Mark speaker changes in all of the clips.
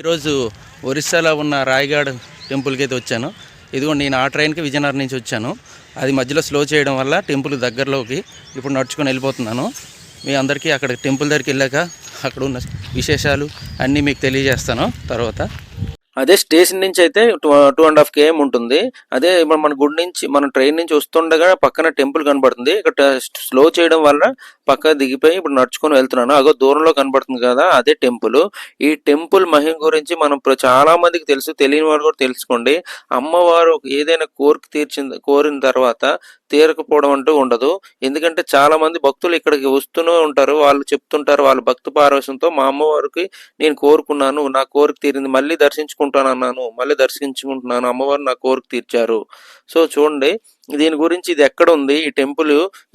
Speaker 1: ఈరోజు ఒరిస్సాలో ఉన్న రాయగఢ్ టెంపుల్కి అయితే వచ్చాను. ఇదిగోండి నేను ఆ ట్రైన్కి విజయనగరం నుంచి వచ్చాను. అది మధ్యలో స్లో చేయడం వల్ల టెంపుల్ దగ్గరలోకి ఇప్పుడు నడుచుకొని వెళ్ళిపోతున్నాను. మీ అందరికీ అక్కడ టెంపుల్ దగ్గరికి వెళ్ళాక అక్కడ ఉన్న విశేషాలు అన్నీ మీకు తెలియజేస్తాను. తర్వాత అదే స్టేషన్ నుంచి అయితే two two and half KM ఉంటుంది. అదే ఇప్పుడు మన గుడి నుంచి మన ట్రైన్ నుంచి వస్తుండగా పక్కన టెంపుల్ కనబడుతుంది. ఇక్కడ స్లో చేయడం వల్ల పక్క దిగిపోయి ఇప్పుడు నడుచుకొని వెళ్తున్నాను. అగో దూరంలో కనబడుతుంది కదా అదే టెంపుల్. ఈ టెంపుల్ మహిమ గురించి మనం ప్ర- చాలా మందికి తెలుసు తెలియని వారు కూడా తెలుసుకోండి. అమ్మవారు ఏదైనా కోరిక తీర్చిన కోరిన తర్వాత తీరకపోవడం అంటూ ఉండదు. ఎందుకంటే చాలా మంది భక్తులు ఇక్కడికి వస్తూనే ఉంటారు. వాళ్ళు చెప్తుంటారు వాళ్ళ భక్తి పారవశంతో మా అమ్మవారికి నేను కోరుకున్నాను నా కోరిక తీరింది మళ్ళీ దర్శించుకుంటాను అన్నాను మళ్ళీ దర్శించుకుంటున్నాను అమ్మవారు నా కోరిక తీర్చారు. సో చూడండి దీని గురించి ఇది ఎక్కడ ఉంది ఈ టెంపుల్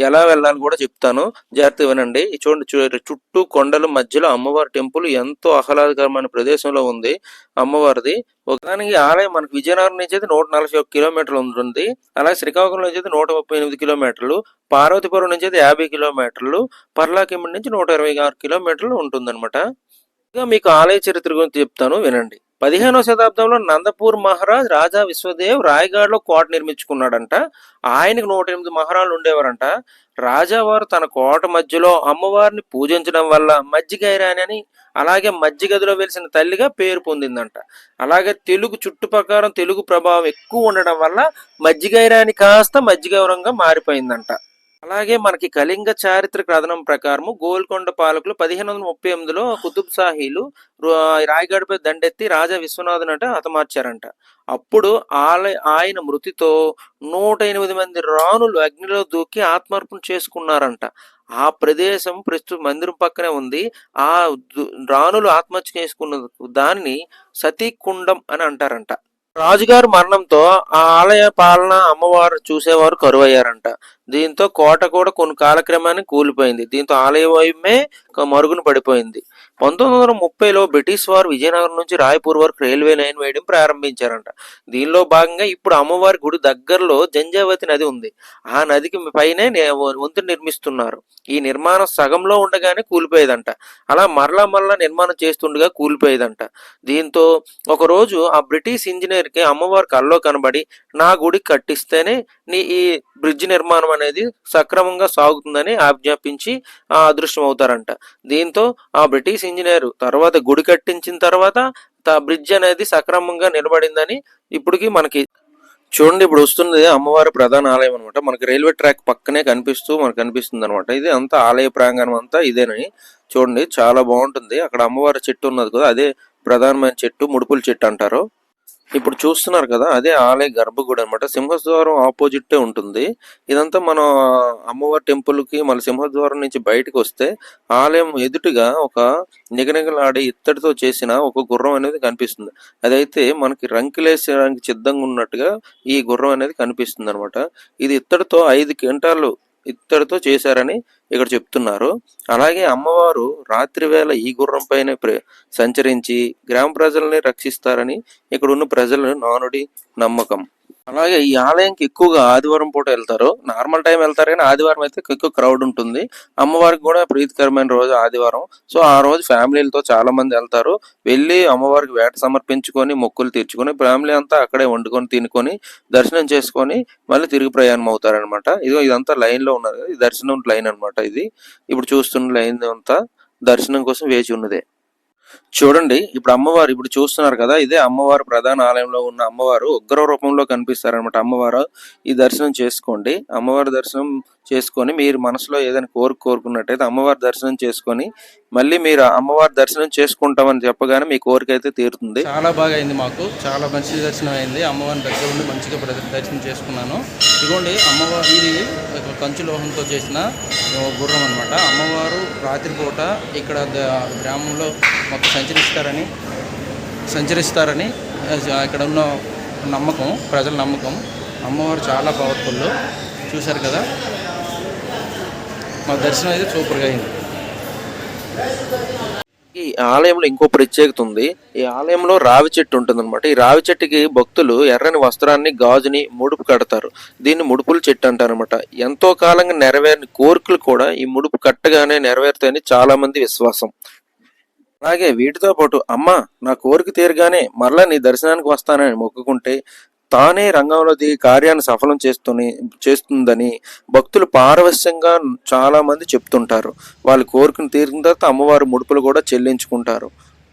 Speaker 1: ఎలా వెళ్ళాలి కూడా చెప్తాను. జాగ్రత్త వినండి. చూడండి చుట్టూ కొండల మధ్యలో అమ్మవారి టెంపుల్ ఎంతో ఆహ్లాదకరమైన ప్రదేశంలో ఉంది అమ్మవారిది. ఒకదానికి ఆలయం మనకి విజయనగరం నుంచి అయితే నూట నలభై ఒక్క కిలోమీటర్లు ఉంటుంది. అలాగే శ్రీకాకుళం నుంచి అయితే నూట ముప్పై ఎనిమిది కిలోమీటర్లు పార్వతీపురం నుంచి అయితే యాభై కిలోమీటర్లు పర్లాకిమిడి నుంచి నూట ఇరవై ఆరు కిలోమీటర్లు ఉంటుందన్నమాట. ఇంకా మీకు ఆలయ చరిత్ర గురించి చెప్తాను వినండి. పదిహేనవ శతాబ్దంలో నందపూర్ మహారాజ్ రాజా విశ్వదేవ్ రాయగఢ్లో కోట నిర్మించుకున్నాడంట. ఆయనకు నూట ఎనిమిది మహారాజులు ఉండేవారంట. రాజావారు తన కోట మధ్యలో అమ్మవారిని పూజించడం వల్ల మజ్జిగైరాని అని అలాగే మజ్జిగదిలో వెలిసిన తల్లిగా పేరు పొందిందంట. అలాగే తెలుగు చుట్టుపక్కల తెలుగు ప్రభావం ఎక్కువ ఉండడం వల్ల మజ్జిగైరాని కాస్త మజ్జిగౌరంగా మారిపోయిందంట. అలాగే మనకి కళింగ చారిత్రక కథనం ప్రకారము గోల్కొండ పాలకులు పదిహేను వందల ముప్పై ఎనిమిదిలో కుతుబ్ సాహీలు రు- దండెత్తి రాజా విశ్వనాథన్ అంటే హతమార్చారంట. అప్పుడు ఆలయ ఆయన మృతితో నూట ఎనిమిది మంది రాణులు అగ్నిలో దూకి ఆత్మార్పణ చేసుకున్నారంట. ఆ ప్రదేశం ప్రస్తుత మందిరం పక్కనే ఉంది. ఆ రాణులు ఆత్మహత్య చేసుకున్న దాన్ని సతీకుండం అని అంటారంట. రాజుగారి మరణంతో ఆ ఆలయ పాలన అమ్మవారు చూసేవారు కరువయ్యారంట. దీంతో కోట కూడా కొన్ని కాలక్రమాన్ని కూలిపోయింది. దీంతో ఆలయ వైమే మరుగున పడిపోయింది. పంతొమ్మిది వందల ముప్పైలో బ్రిటిష్ వారు విజయనగరం నుంచి రాయపూర్ వరకు రైల్వే లైన్ వేయడం ప్రారంభించారంట. దీనిలో భాగంగా ఇప్పుడు అమ్మవారి గుడి దగ్గరలో జంజావతి నది ఉంది. ఆ నదికి పైనే నే- నిర్మిస్తున్నారు. ఈ నిర్మాణం సగంలో ఉండగానే కూలిపోయేదంట. అలా మరలా మరలా నిర్మాణం చేస్తుండగా కూలిపోయేదంట. దీంతో ఒకరోజు ఆ బ్రిటిష్ ఇంజనీర్కి అమ్మవారి కల్లో కనబడి నా గుడి కట్టిస్తేనే నీ ఈ బ్రిడ్జ్ నిర్మాణం అనేది సక్రమంగా సాగుతుందని ఆజ్ఞాపించి ఆ అదృష్టం అవుతారంట దీంతో ఆ బ్రిటిష్ ఇంజనీర్ తర్వాత గుడి కట్టించిన తర్వాత బ్రిడ్జ్ అనేది సక్రమంగా నిలబడిందని ఇప్పటికి మనకి చూడండి ఇప్పుడు వస్తుంది అమ్మవారి ప్రధాన ఆలయం అనమాట మనకి రైల్వే ట్రాక్ పక్కనే కనిపిస్తూ మనకు కనిపిస్తుంది అనమాట ఇది అంతా ఆలయ ప్రాంగణం అంతా ఇదేనని చూడండి చాలా బాగుంటుంది. అక్కడ అమ్మవారి చెట్టు ఉన్నది కదా అదే ప్రధానమైన చెట్టు ముడుపుల చెట్టు అంటారు. ఇప్పుడు చూస్తున్నారు కదా అదే ఆలయ గర్భగుడి అనమాట సింహద్వారం ఆపోజిట్ ఉంటుంది. ఇదంతా మనం అమ్మవారి టెంపుల్కి మన సింహద్వారం నుంచి బయటకు వస్తే ఆలయం ఎదుటిగా ఒక నిగనిగలాడే ఇత్తడితో చేసిన ఒక గుర్రం అనేది కనిపిస్తుంది. అదైతే మనకి రంకిలేసడానికి సిద్ధంగా ఉన్నట్టుగా ఈ గుర్రం అనేది కనిపిస్తుంది అనమాట ఇది ఇత్తడితో ఐదు క్వింటాలు ఇత్తడితో చేశారని ఇక్కడ చెప్తున్నారు. అలాగే అమ్మవారు రాత్రి వేళ ఈ గుర్రం పైన ప్ర- సంచరించి గ్రామ ప్రజల్ని రక్షిస్తారని ఇక్కడ ఉన్న ప్రజల నానుడి నమ్మకం. అలాగే ఈ ఆలయంకి ఎక్కువగా ఆదివారం పూట వెళ్తారు. నార్మల్ టైం వెళ్తారు కానీ ఆదివారం అయితే ఎక్కువ క్రౌడ్ ఉంటుంది. అమ్మవారికి కూడా ప్రీతికరమైన రోజు ఆదివారం. సో ఆ రోజు ఫ్యామిలీలతో చాలా మంది వెళ్తారు. వెళ్ళి అమ్మవారికి వేట సమర్పించుకొని మొక్కులు తీర్చుకొని ఫ్యామిలీ అంతా అక్కడే వండుకొని తినుకొని దర్శనం చేసుకొని మళ్ళీ తిరిగి ప్రయాణం అవుతారనమాట ఇదిగో ఇదంతా లైన్లో ఉన్నది. ఇది దర్శనం లైన్ అన్నమాట ఇది. ఇప్పుడు చూస్తున్న లైన్ అంతా దర్శనం కోసం వేచి ఉన్నదే. చూడండి ఇప్పుడు అమ్మవారు ఇప్పుడు చూస్తున్నారు కదా ఇదే అమ్మవారు ప్రధాన ఆలయంలో ఉన్న అమ్మవారు ఉగ్ర రూపంలో కనిపిస్తారనమాట అమ్మవారు ఈ దర్శనం చేసుకోండి. అమ్మవారి దర్శనం చేసుకొని మీరు మనసులో ఏదైనా కోరిక కోరుకున్నట్టయితే అమ్మవారి దర్శనం చేసుకొని మళ్ళీ మీరు అమ్మవారి దర్శనం చేసుకుంటామని చెప్పగానే మీ కోరిక అయితే తీరుతుంది. చాలా బాగా అయింది మాకు. చాలా మంచి దర్శనం అయింది. అమ్మవారి దగ్గర ఉండి మంచిగా దర్శనం చేసుకున్నాను. ఇదిగోండి అమ్మవారి ఇది ఒక కంచు లోహంతో చేసిన గుర్రం అనమాట అమ్మవారు రాత్రిపూట ఇక్కడ గ్రామంలో మాకు సంచరిస్తారని సంచరిస్తారని ఇక్కడ ఉన్న నమ్మకం ప్రజల నమ్మకం. అమ్మవారు చాలా పవర్ఫుల్. చూశారు కదా? మా దర్శనం అయితే సూపర్గా అయింది. ఈ ఆలయంలో ఇంకో ప్రత్యేకత ఉంది. ఈ ఆలయంలో రావి చెట్టు ఉంటుంది అనమాట ఈ రావి చెట్టుకి భక్తులు ఎర్రని వస్త్రాన్ని గాజుని ముడుపు కడతారు. దీన్ని ముడుపుల చెట్టు అంటారనమాట ఎంతో కాలంగా నెరవేరని కోరికలు కూడా ఈ ముడుపు కట్టగానే నెరవేరుతాయని చాలా మంది విశ్వాసం. అలాగే వీటితో పాటు అమ్మ నా కోరిక తీరగానే మరలా నీ దర్శనానికి వస్తానని మొక్కుకుంటే తానే రంగంలో దిగి కార్యాన్ని సఫలం చేస్తుని చేస్తుందని భక్తులు పారవశ్యంగా చాలామంది చెప్తుంటారు. వాళ్ళు కోరికను తీరిన తర్వాత అమ్మవారి ముడుపులు కూడా చెల్లించుకుంటారు.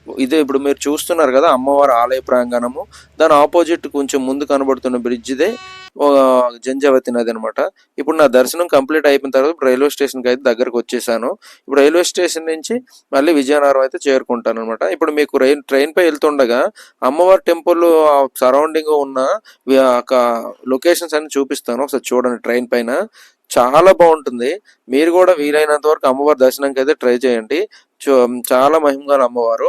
Speaker 1: ఇదే ఇప్పుడు మీరు చూస్తున్నారు కదా అమ్మవారి ఆలయ ప్రాంగణము. దాని ఆపోజిట్ కొంచెం ముందు కనబడుతున్న బ్రిడ్జిదే. జంజావతి నది అనమాట ఇప్పుడు నా దర్శనం కంప్లీట్ అయిపోయిన తర్వాత ఇప్పుడు రైల్వే స్టేషన్కి అయితే దగ్గరకు వచ్చేసాను. ఇప్పుడు రైల్వే స్టేషన్ నుంచి మళ్ళీ విజయనగరం అయితే చేరుకుంటాను అనమాట ఇప్పుడు మీకు రైన్ ట్రైన్ పై వెళ్తుండగా అమ్మవారి టెంపుల్ సరౌండింగ్ ఉన్న ఒక లొకేషన్స్ అన్ని చూపిస్తాను. ఒకసారి చూడండి ట్రైన్ పైన. చాలా బాగుంటుంది. మీరు కూడా వీలైనంత వరకు అమ్మవారి దర్శనంకి అయితే ట్రై చేయండి. చాలా మహిమగల అమ్మవారు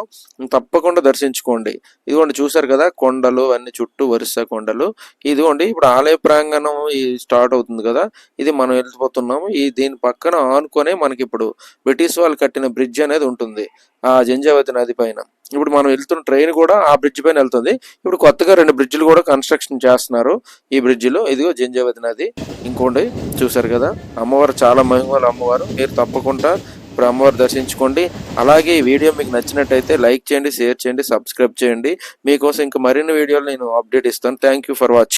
Speaker 1: తప్పకుండా దర్శించుకోండి. ఇదిగోండి చూసారు కదా కొండలు అన్ని చుట్టూ వరుస కొండలు. ఇదిగోండి ఇప్పుడు ఆలయ ప్రాంగణం స్టార్ట్ అవుతుంది కదా ఇది మనం వెళ్ళిపోతున్నాము. ఈ దీని పక్కన ఆనుకొనే మనకి ఇప్పుడు బ్రిటిష్ వాళ్ళు కట్టిన బ్రిడ్జ్ అనేది ఉంటుంది ఆ జంజావతి నది పైన. ఇప్పుడు మనం వెళ్తున్న ట్రైన్ కూడా ఆ బ్రిడ్జ్ పైన వెళ్తుంది. ఇప్పుడు కొత్తగా రెండు బ్రిడ్జిలు కూడా కన్స్ట్రక్షన్ చేస్తున్నారు ఈ బ్రిడ్జిలో. ఇదిగో జంజావతి నది. ఇంకోండి చూసారు కదా అమ్మవారు చాలా మహిమలు అమ్మవారు మీరు తప్పకుండా ఇప్పుడు అమ్మవారు దర్శించుకోండి. అలాగే ఈ వీడియో మీకు నచ్చినట్టయితే లైక్ చేయండి షేర్ చేయండి సబ్స్క్రైబ్ చేయండి. మీకోసం ఇంకా మరిన్ని వీడియోలు నేను అప్డేట్ ఇస్తాను. Thank you for watching